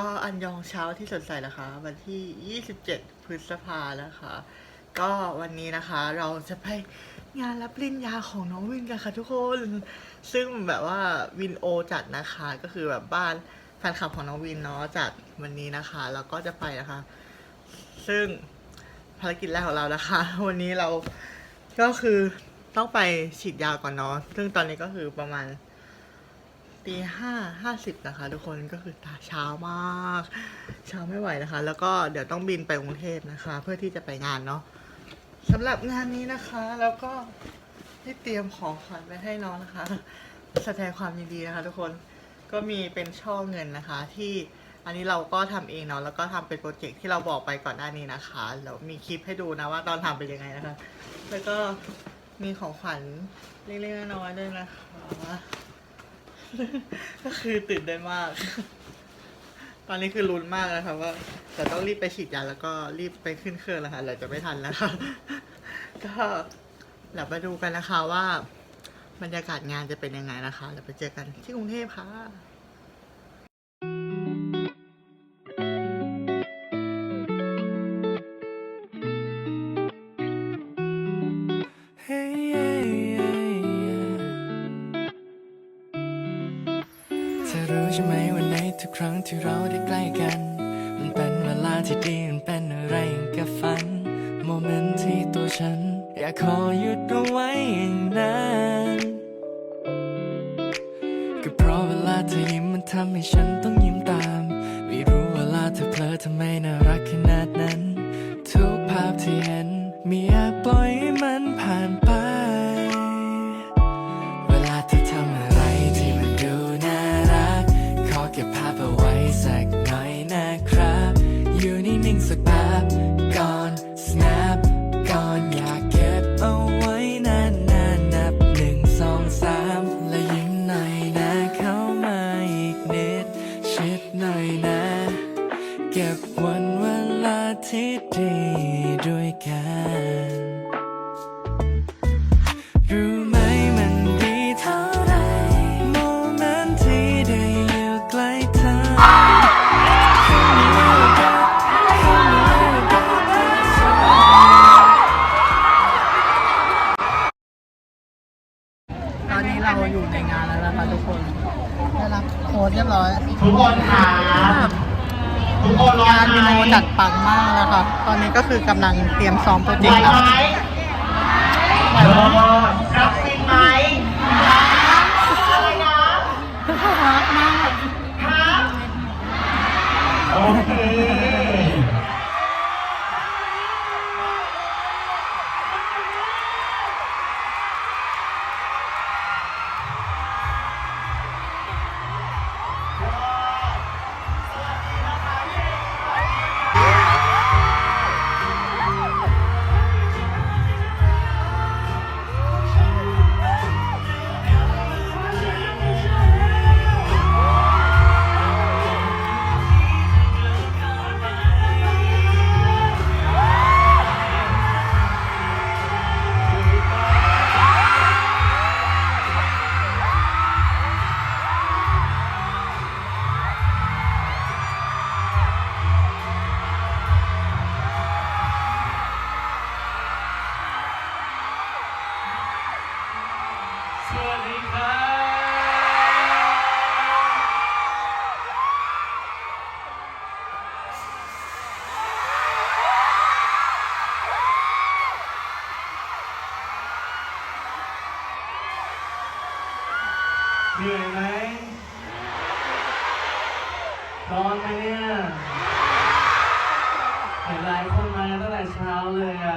ก็อันยองเช้าที่สดใสนะคะ วันที่ 27 พฤษภานะคะ ก็วันนี้นะคะเราจะไปงานรับปริญญาของน้องวินกันค่ะทุกคน ซึ่งแบบว่าวินโอจัดนะคะก็คือแบบบ้านแฟนคลับของน้องวินเนาะจัดวันนี้นะคะแล้วก็จะไปนะคะ ซึ่งภารกิจแรกของเรานะคะ วันนี้เราก็คือต้องไปฉีดยาก่อนเนาะซึ่งตอนนี้ก็คือประมาณ ตีห้าห้าสิบนะคะ ทุกคนก็คือเช้ามาก เช้าไม่ไหวนะคะ แล้วก็เดี๋ยวต้องบินไปกรุงเทพนะคะ เพื่อที่จะไปงานเนาะสำหรับงานนี้นะคะ แล้วก็ได้เตรียมของขวัญไปให้น้องนะคะ แสดงความยินดีนะคะ ทุกคนก็มีเป็นช่อเงินนะคะ ที่อันนี้เราก็ทำเองเนาะแล้วก็ทำเป็นโปรเจกต์ที่เราบอกไปก่อนหน้านี้นะคะแล้วมีคลิปให้ดูนะว่าตอนทำเป็นยังไงนะคะ แล้วก็มีของขวัญเล็กๆน้อยๆด้วยนะคะ ก็คือตื่นได้มาก ตอนนี้คือลุ้นมากนะครับว่าจะต้องรีบไปฉีดยาแล้วก็รีบไปขึ้นเครื่องแล้วค่ะเราจะไม่ทันแล้วค่ะก็เดี๋ยวมาดูกันนะคะว่า บรรยากาศงานจะเป็นยังไงนะคะเดี๋ยวไปเจอกันที่กรุงเทพค่ะ ขอหยุดเอาไว้อย่าง จัดปังมากแล้วค่ะตอนนี้ก็คือกำลังเตรียมซ้อมโปรเจไหวกต์ไหมค่ะเออรับซิงไหมอะไรนะรักมากครับโอเค ง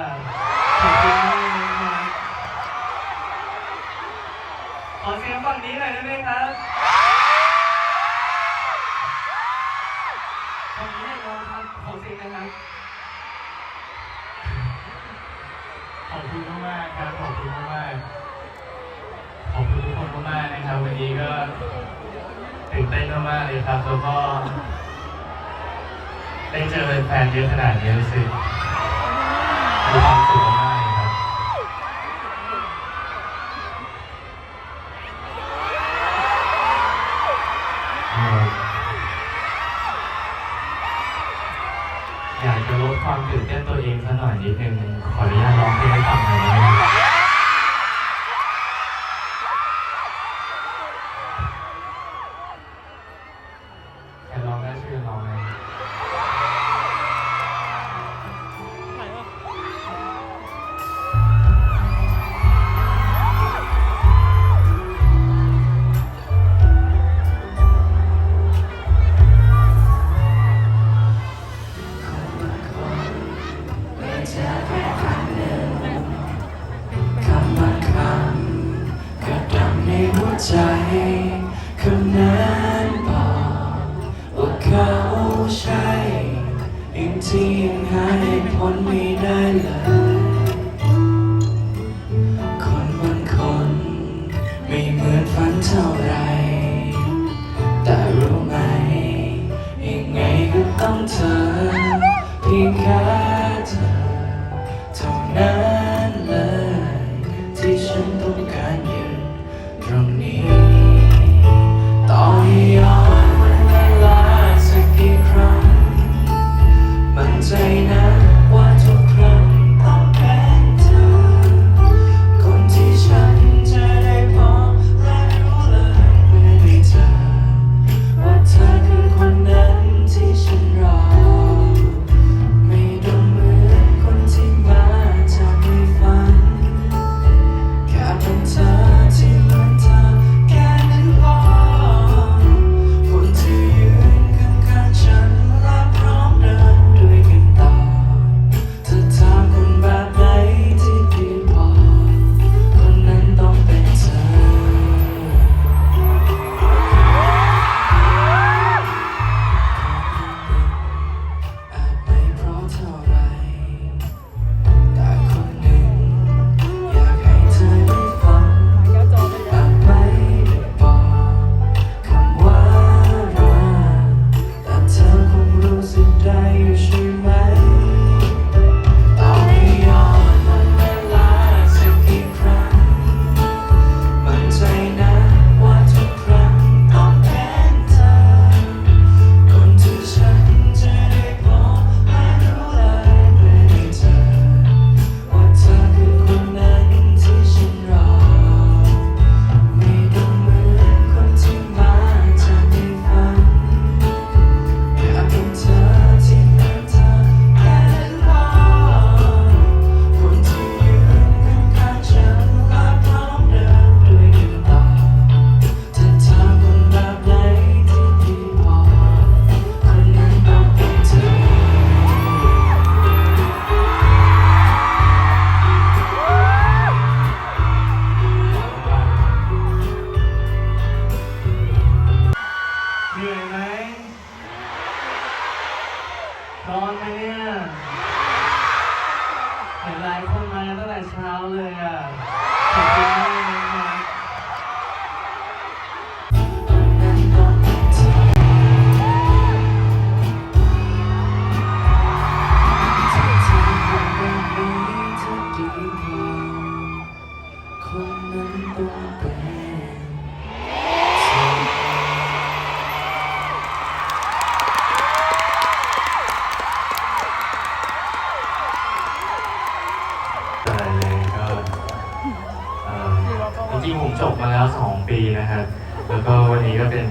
จริงผมจบมาแล้ว 2 ปีนะครับ แล้วก็วันนี้ก็เป็น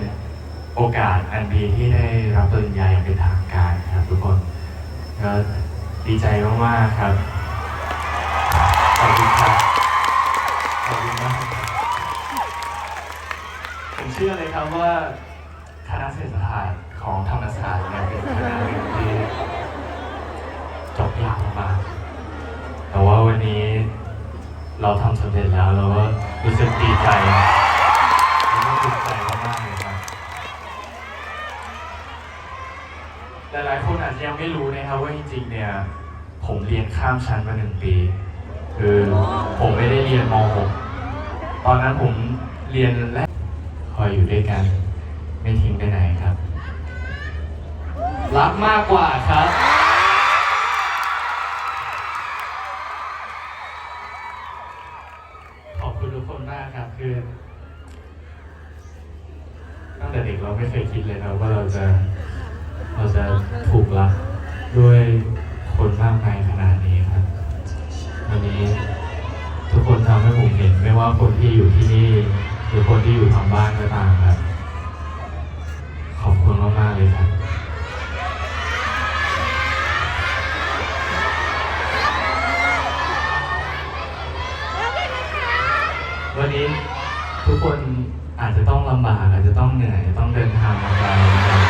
โอกาสอันดีที่ได้รับปริญญาอย่างเป็นทางการครับทุกคนก็ดีใจมากๆครับขอบคุณครับขอบคุณมากผมเชื่อเลยครับว่าคณะเศรษฐศาสตร์ของธรรมศาสตร์เนี่ยเป็นคณะหนึ่งที่จบยากมากแต่ว่าวันนี้เราทำสำเร็จแล้วเราก็ รู้สึกดีใจแล้วก็ภูมิใจมากๆเลยครับหลายๆคนอาจจะยังไม่รู้นะครับว่าจริงๆเนี่ย ผมเรียนข้ามชั้นมาหนึ่งปี คือผมไม่ได้เรียนม .6 ตอนนั้นผมเรียนแรกคอยอยู่ด้วยกัน ไม่ทิ้งไปไหนครับ รักมากกว่าครับ คือตั้งแต่เด็กเราไม่เคยคิดเลยนะว่าเราจะเราจะถูกรักด้วยคนมากมายขนาดนี้ครับ วันนี้ทุกคนทำให้ผมเห็น ไม่ว่าคนที่อยู่ที่นี่ หรือคนที่อยู่ทางบ้านก็ตามครับ คนอาจจะต้องลำบากอาจจะต้องเหนื่อยต้องเดินทางมาไกลนะครับ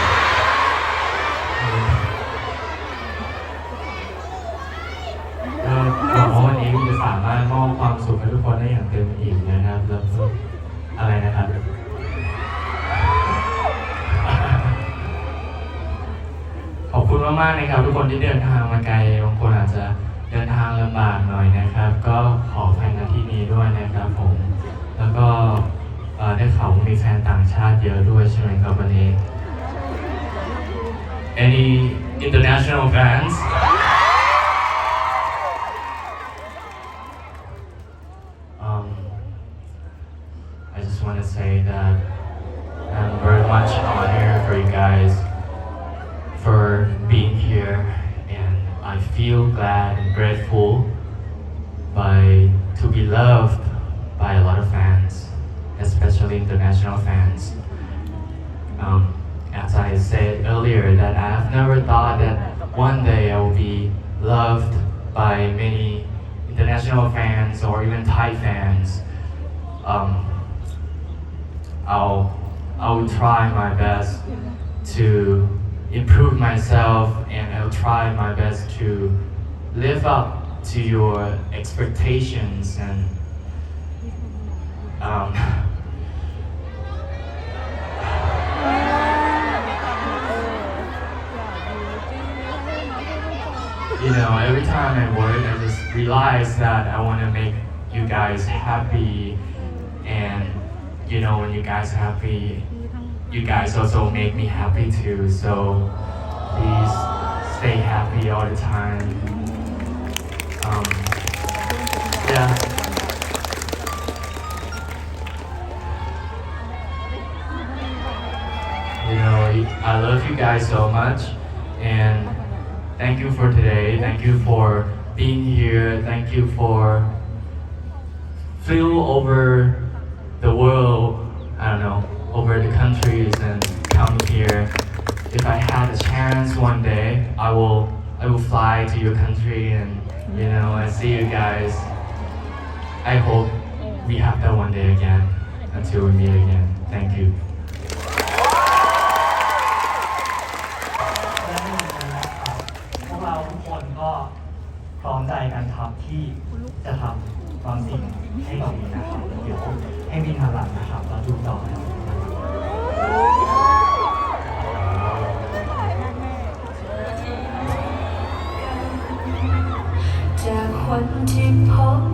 ก็หวังว่าวันนี้จะสามารถมอบความสุขให้ทุกคนได้อย่างเต็มอิ่มนะครับแล้วก็อะไรนะครับขอบคุณมากๆนะครับ ทุกคนที่เดินทางมาไกลบางคนอาจจะเดินทางลำบากหน่อยนะครับ ก็ขอแฟนนาที่นี้ด้วยนะครับผม แล้วก็เอ่อ ได้ข่าวว่ามีแฟนต่างชาติเยอะด้วยใช่ไหมครับวันนี้ Any international fans Um, I'll I will try my best to improve myself and I'll try my best to live up to your expectations and um, you know, every time I work, I just realize that I want to make you guys happy, and you know, when you guys are happy, you guys also make me happy too. So please stay happy all the time. Um, yeah. You know, I love you guys so much, and thank you for today. Thank you for being here. Thank you for flew over the world. I don't know, over the countries and come here. If I had a chance one day, I will I will fly to your country and you know I see you guys. I hope we have that one day again until we meet again. Thank you. และในวันนี้นะครับพวกเราทุกคนก็พร้อมใจกันทำที่จะทำบางสิ่งให้กับมีนะครับเดี๋ยว ให้มีทางหลังนะครับเราดูต่อครับจากคนที่พบ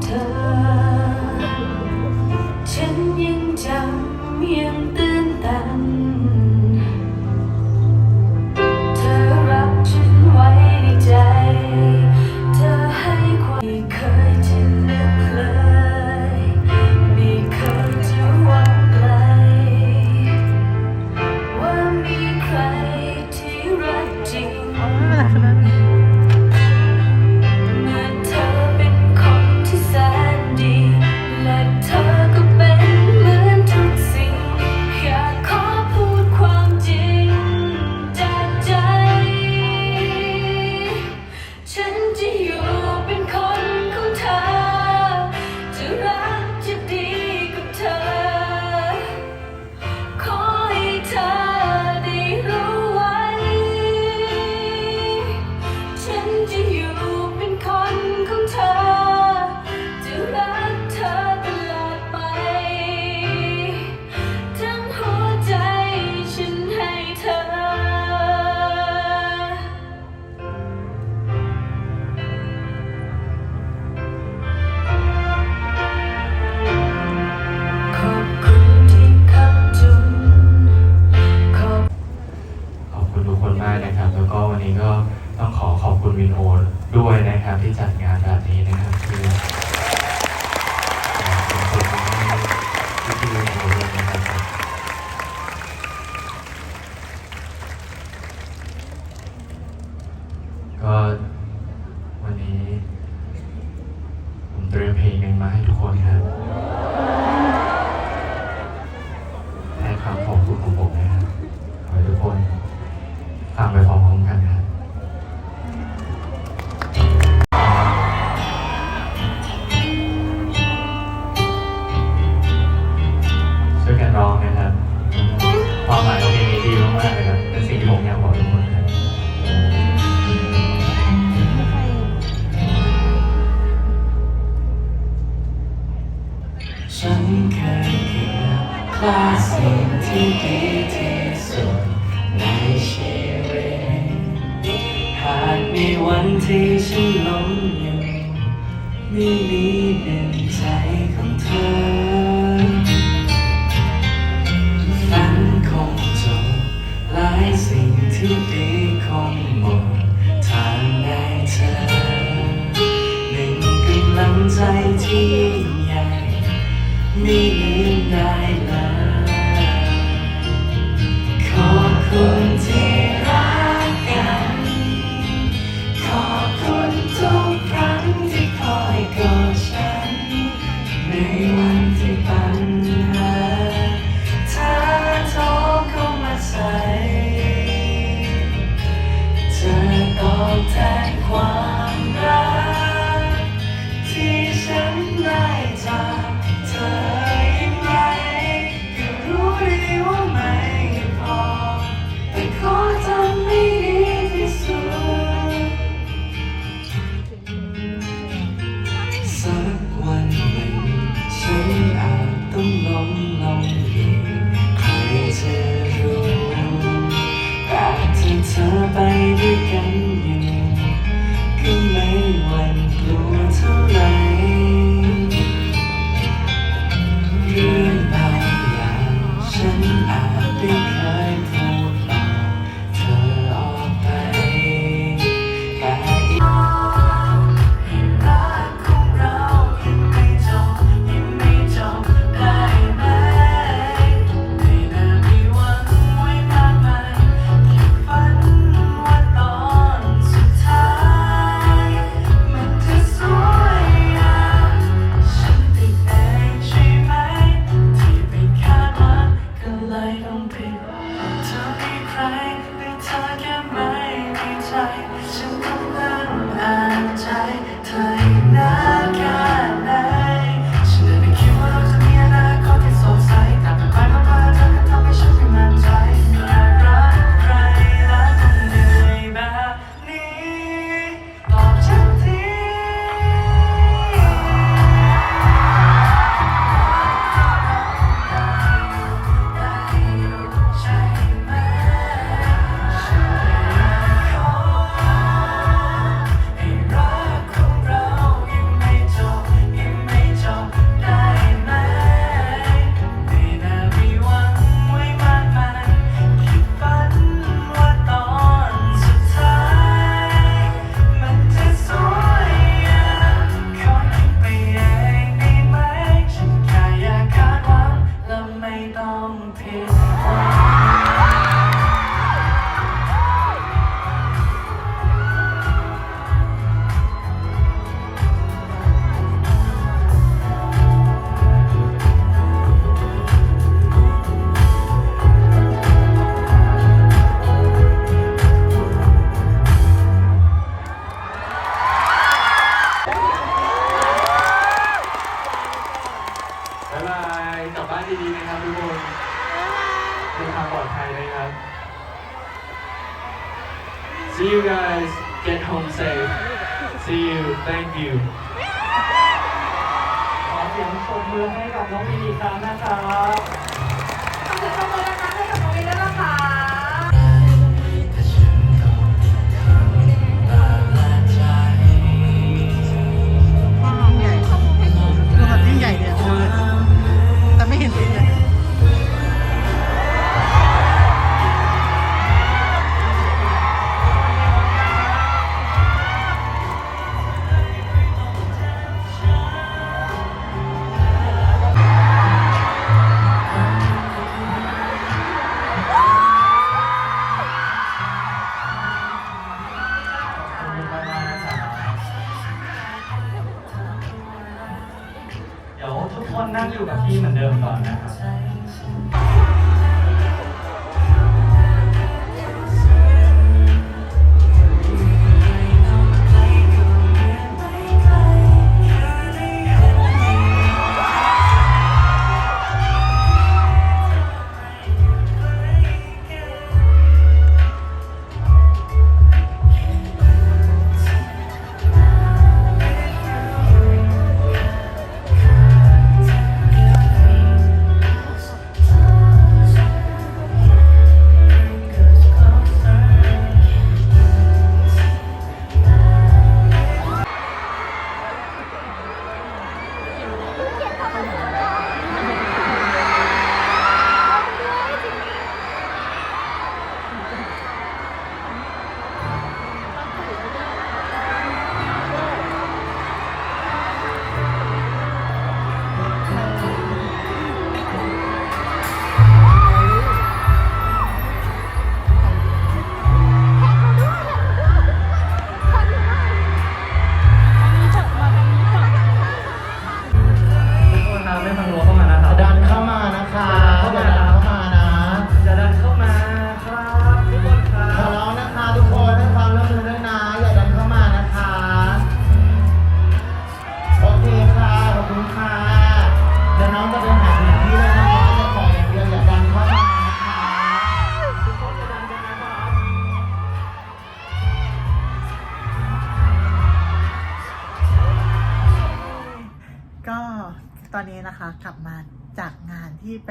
กลับมาจากงานที่ไป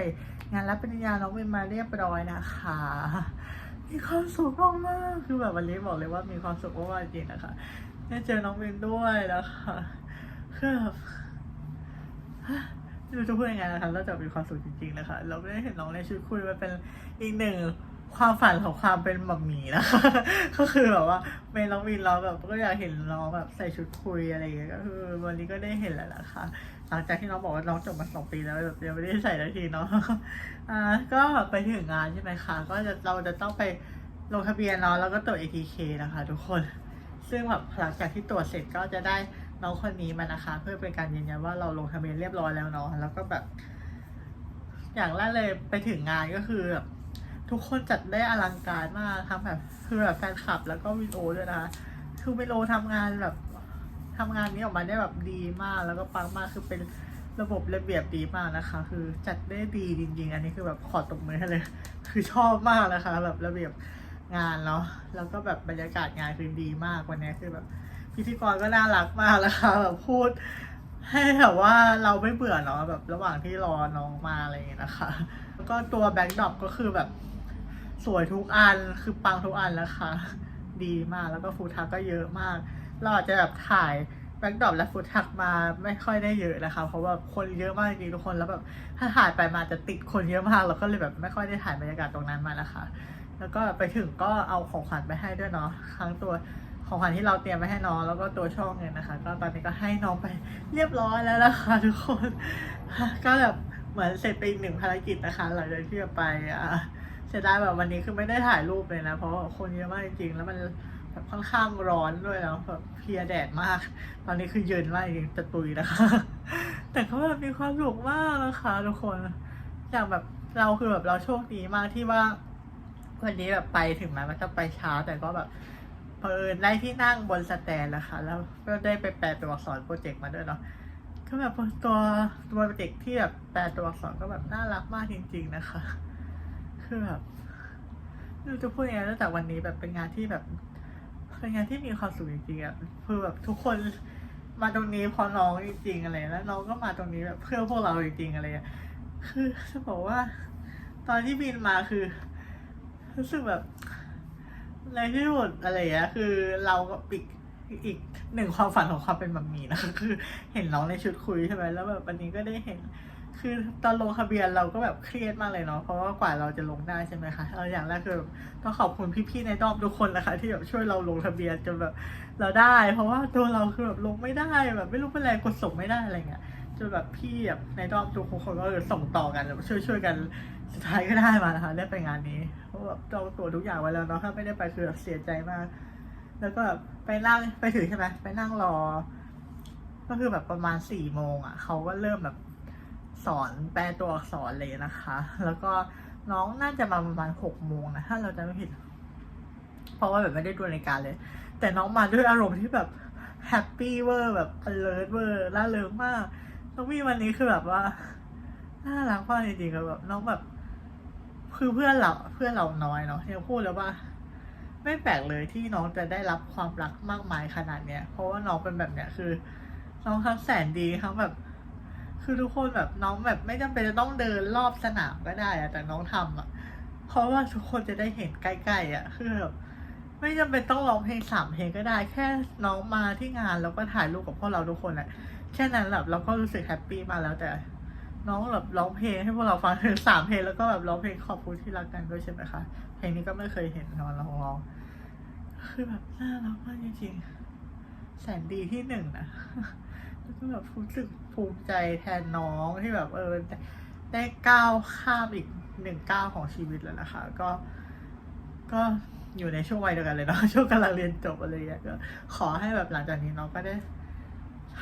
งานรับปริญญาน้องวินมาเรียบร้อยนะคะ มีความสุขมากๆคือแบบวันนี้บอกเลยว่ามีความสุขมากๆจริงๆนะคะได้เจอน้องวินด้วยนะคะคือแบบไม่รู้จะพูดยังไงนะคะนอกจากมีความสุขจริงๆนะคะ เราไม่ได้เห็นน้องในชุดคุยมันเป็นอีกหนึ่ง ความฝันของความเป็นหมัมหมี่นะคะ ก็คือแบบว่าเมนน้องวินเราแบบก็อยากเห็นน้องแบบใส่ชุดคุยอะไรอย่างเงี้ยก็คือวันนี้ก็ได้เห็นแล้วนะคะ หลังจากที่น้องบอกว่าน้องจบมาสองปีแล้วแบบยังไม่ได้ใส่นทีเนาะอ่าก็ไปถึงงานใช่ไหมคะก็จะเราจะต้องไปลงทะเบียนเนาะแล้วก็ตรวจ ATK นะคะ ทุกคน ซึ่งแบบหลังจากที่ตรวจเสร็จก็จะได้น้องคนนี้มานะคะ เพื่อเป็นการยืนยันว่าเราลงทะเบียนเรียบร้อยแล้วเนาะแล้วก็แบบ อย่างแรกเลยไปถึงงานก็คือแบบ ทุกคนจัดได้อลังการมากทั้งแบบคือแบบแฟนคลับแล้วก็วิดีโอด้วยนะคะคือวิดีโอทำงานแบบทำงานนี้ออกมาได้แบบดีมาก แล้วก็ปังมากคือเป็นระบบระเบียบดีมากนะคะ คือจัดได้ดีจริง ๆ อันนี้คือแบบขอตบมือให้เลย คือชอบมากนะคะแบบระเบียบงานเนาะแล้วก็แบบบรรยากาศงานคือดีมากวันนี้คือแบบพิธีกรก็น่ารักมากนะคะแบบพูดให้แบบว่าเราไม่เบื่อเนาะแบบระหว่างที่รอน้องมาอะไรอย่างเงี้ยนะคะ แล้วก็ตัวแบ็กดรอปก็คือแบบ สวยทุกอันคือปังทุกอันแล้วค่ะ ดีมากแล้วก็ฟูทักก็เยอะมาก เราอาจจะแบบถ่ายแบ็กดรอปและฟูทักมาไม่ค่อยได้เยอะนะคะ เพราะว่าคนเยอะมากจริงทุกคนแล้วแบบถ้าถ่ายไปมาจะติดคนเยอะมากเราก็เลยแบบไม่ค่อยได้ถ่ายบรรยากาศตรงนั้นมานะคะ แล้วก็ไปถึงก็เอาของขวัญไปให้ด้วยเนาะทั้งตัวของขวัญที่เราเตรียมไว้ให้น้องแล้วก็ตัวช่องเงินนะคะ ก็ตอนนี้ก็ให้น้องไปเรียบร้อยแล้วนะคะทุกคน ก็แบบเหมือนเสร็จไปอีกหนึ่งภารกิจนะคะหลังจากที่ไปอะ เสียดายแบบวันนี้คือไม่ได้ถ่ายรูปเลยนะ เพราะคนเยอะมากจริงๆ แล้วมันแบบค่อนข้างร้อนด้วยแล้วแบบเพียแดดมาก ตอนนี้คือเย็นมากจริงๆจะตุยนะคะ แต่ก็แบบมีความสุขมากนะคะทุกคนอย่างแบบเราคือแบบเราโชคดีมากที่ว่าวันนี้แบบไปถึงแม้มันจะไปช้า แต่ก็แบบเพิ่นได้ที่นั่งบนสแตนนะคะ แล้วก็ได้ไปแปลตัวอักษรโปรเจกต์มาด้วยเนาะก็แบบตัวตัวโปรเจกต์ที่แบบแปลตัวอักษรก็แบบน่ารักมากจริง ๆ นะคะ คือแบบไม่รู้จะพูดยังไงตั้งแต่วันนี้แบบเป็นงานที่แบบเป็นงานที่มีความสุขจริงๆอะคือแบบทุกคนมาตรงนี้พอน้องจริงๆอะไรแล้วน้องก็มาตรงนี้แบบเพื่อพวกเราจริงๆอะไรอะคือจะบอกว่า ตอนที่บินมาคือรู้สึกแบบในที่สุดอะไรอย่างเงี้ยคือเราก็อีกอีกหนึ่งความฝันของความเป็นมัมมี่นะคือ เห็นน้องในชุดคุยใช่ไหมแล้วแบบวันนี้ก็ได้เห็น คือตอนลงทะเบียนเราก็แบบเครียดมากเลยเนาะเพราะว่ากว่าเราจะลงได้ใช่ไหมคะเราอย่างแรกคือต้องขอบคุณพี่ๆในดอมทุกคนนะคะ ที่แบบช่วยเราลงทะเบียนจนแบบเราได้ เพราะว่าตัวเราคือแบบลงไม่ได้แบบไม่รู้เป็นไรกดส่งไม่ได้อะไรเงี้ยจนแบบพี่แบบในดอมทุกคนก็ส่งต่อกันแบบช่วยช่วยๆกันสุดท้ายก็ได้มานะคะได้ไปงานนี้เพราะแบบจองตั๋วทุกอย่างไว้แล้วเนาะถ้าไม่ได้ไปคือแบบเสียใจมาก แล้วก็แบบไปนั่งไปถึงใช่ไหมไปนั่งรอ ก็คือแบบประมาณสี่โมงอะเขาก็เริ่มแบบ สอนแปลตัวอักษรเลยนะคะ แล้วก็น้องน่าจะมาประมาณหกโมงนะถ้าเราจะไม่ผิด เพราะว่าแบบไม่ได้ดูรายการเลย แต่น้องมาด้วยอารมณ์ที่แบบแฮปปี้เวอร์แบบ alert เวอร์ล่าเริงมากน้องวีวันนี้คือแบบว่าน่ารักมากจริงๆอะแบบน้องแบบคือเพื่อนเราเพื่อนเราน้อยเนาะยังพูดแล้วว่า ไม่แปลกเลยที่น้องจะได้รับความรักมากมายขนาดเนี้ยเพราะว่าน้องเป็นแบบเนี้ยคือ น้องทั้งแสนดีทั้งแบบ คือทุกคนแบบน้องแบบไม่จำเป็นจะต้องเดินรอบสนามก็ได้อะแต่น้องทำอะเพราะว่าทุกคนจะได้เห็นใกล้ๆอะคือแบบไม่จำเป็นต้องร้องเพลงสามเพลงก็ได้ แค่น้องมาที่งานแล้วก็ถ่ายรูปกับพวกเราทุกคนอะแค่นั้นแบบเราก็รู้สึกแฮปปี้มาแล้วแต่ น้องแบบร้องเพลงให้พวกเราฟังถึงสามเพลงแล้วก็แบบร้องเพลงขอบคุณที่รักกันด้วยใช่ไหมคะเพลงนี้ก็ไม่เคยเห็นนอนร้องร้องคือแบบน่ารักมากจริงๆแสนดีที่หนึ่งนะ ก็แบบรู้สึกภูมิใจแทนน้องที่แบบเออได้ก้าวข้ามอีกหนึ่งก้าวของชีวิตแล้วนะคะ ก็ ก็อยู่ในช่วงวัยเดียวกันเลยเนาะช่วงกำลังเรียนจบอะไรอย่างเงี้ยก็ขอให้แบบหลังจากนี้น้องก็ได้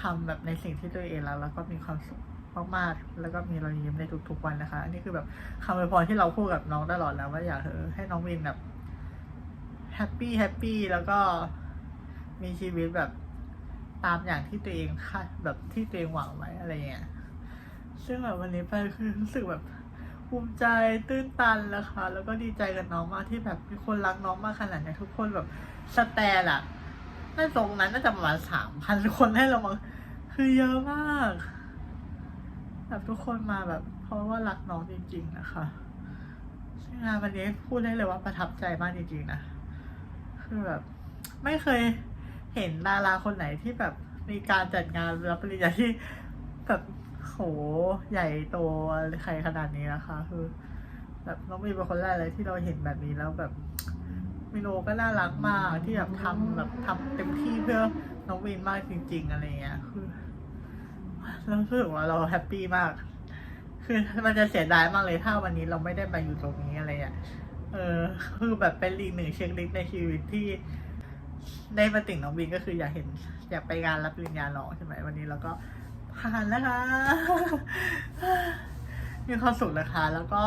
ทำแบบในสิ่งที่ตัวเองรักแล้วก็มีความสุขมากๆแล้วก็มีรอยยิ้มในทุกๆวันนะคะ อันนี้คือแบบคำอวยพรที่เราพูดกับน้องตลอดแล้วว่าอยากเออให้น้องวินแบบแฮปปี้แฮปปี้แล้วก็มีชีวิตแบบ ตามอย่างที่ตัวเองคาดแบบที่ตัวเองหวังไว้อะไรเงี้ยซึ่งแบบวันนี้ไปคือรู้สึกแบบภูมิใจตื้นตันแล้วค่ะ แล้วก็ดีใจกับน้องมากที่แบบมีคนรักน้องมากขนาดเนี้ยทุกคนแบบสแตนอะน่าตรงนั้นน่าจะประมาณสามพันคนให้เรามาคือเยอะมากแบบทุกคนมาแบบ เพราะว่ารักน้องจริง ๆ นะคะซึ่งงานวันนี้พูดได้เลยว่าประทับใจมากจริงๆนะ คือแบบ ไม่เคย เห็นดาราคนไหนที่แบบมีการจัดงานรับปริญญาที่แบบโหใหญ่โตอะไรใครขนาดนี้นะคะ คือ แบบน้องมีเป็นคนแรกเลยที่เราเห็นแบบนี้แล้วแบบมิโนก็น่ารักมากที่แบบทำแบบทำเต็มที่เพื่อน้องวินมากจริง ๆ อะไรเงี้ยคือเรารู้สึกว่าเราแฮปปี้มาก คือมันจะเสียดายมากเลยถ้าวันนี้เราไม่ได้มาอยู่ตรงนี้อะไรอะเออ คือแบบเป็นอีกหนึ่งเช็คลิสในชีวิตที่ ได้มาติ่งน้องบินก็คืออยากเห็น อยากไปงานรับปริญญาน้องใช่ไหมวันนี้เราก็ผ่านแล้วค่ะมีความสุขนะคะ แล้วก็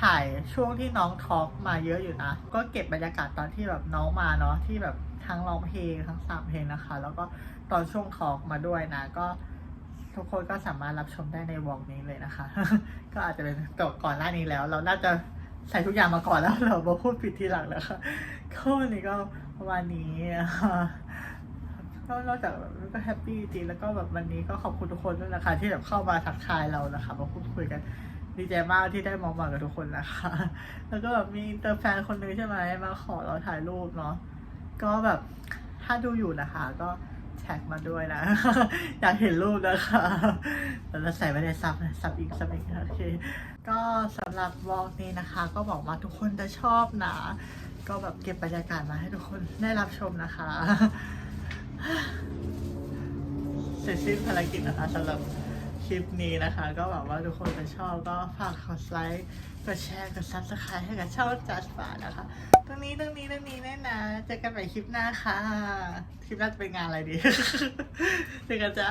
ถ่ายช่วงที่น้องทอกมาเยอะอยู่นะ ก็เก็บบรรยากาศตอนที่แบบน้องมาเนาะที่แบบทั้งร้องเพลงทั้งสามเพลงนะคะ แล้วก็ตอนช่วงทอกมาด้วยนะ ก็ทุกคนก็สามารถรับชมได้ในวงนี้เลยนะคะ ก็อาจจะเป็นก่อนก่อนหน้านี้แล้ว เราน่าจะใส่ทุกอย่างมาก่อนแล้วเรามาพูดผิดทีหลังแล้วค่ะก็วันนี้ก็ ประมาณนี้นะคะก็นอกจากก็แฮปปี้จริงแล้วก็แบบวันนี้ก็ขอบคุณทุกคนด้วยนะคะ ที่แบบเข้ามาทักทายเรานะคะมาพูดคุยกันดีใจมากที่ได้มองมากับทุกคนนะคะ แล้วก็แบบมีเตอร์แฟนคนนึงใช่ไหมมาขอเราถ่ายรูปเนาะก็แบบถ้าดูอยู่นะคะ ก็แท็กมาด้วยนะ อยากเห็นรูปนะคะแล้วใส่ไว้ในซับซับอีกซับอีกโอเคก็สำหรับวอล์กนี้นะคะ ก็บอกว่าทุกคนจะชอบนะ ก็แบบเก็บบรรยากาศมาให้ทุกคนได้รับชมนะคะ เสร็จสิ้นภารกิจนะคะสำหรับคลิปนี้นะคะ ก็หวังว่าทุกคนจะชอบก็ฝากกดไลค์กดแชร์กดซับสไครต์ให้กับช่องจัสปานะคะ ตรงนี้ตรงนี้ตรงนี้แน่นะเจอกันใหม่คลิปหน้าค่ะ คลิปหน้าจะเป็นงานอะไรดีเจอกันจ้า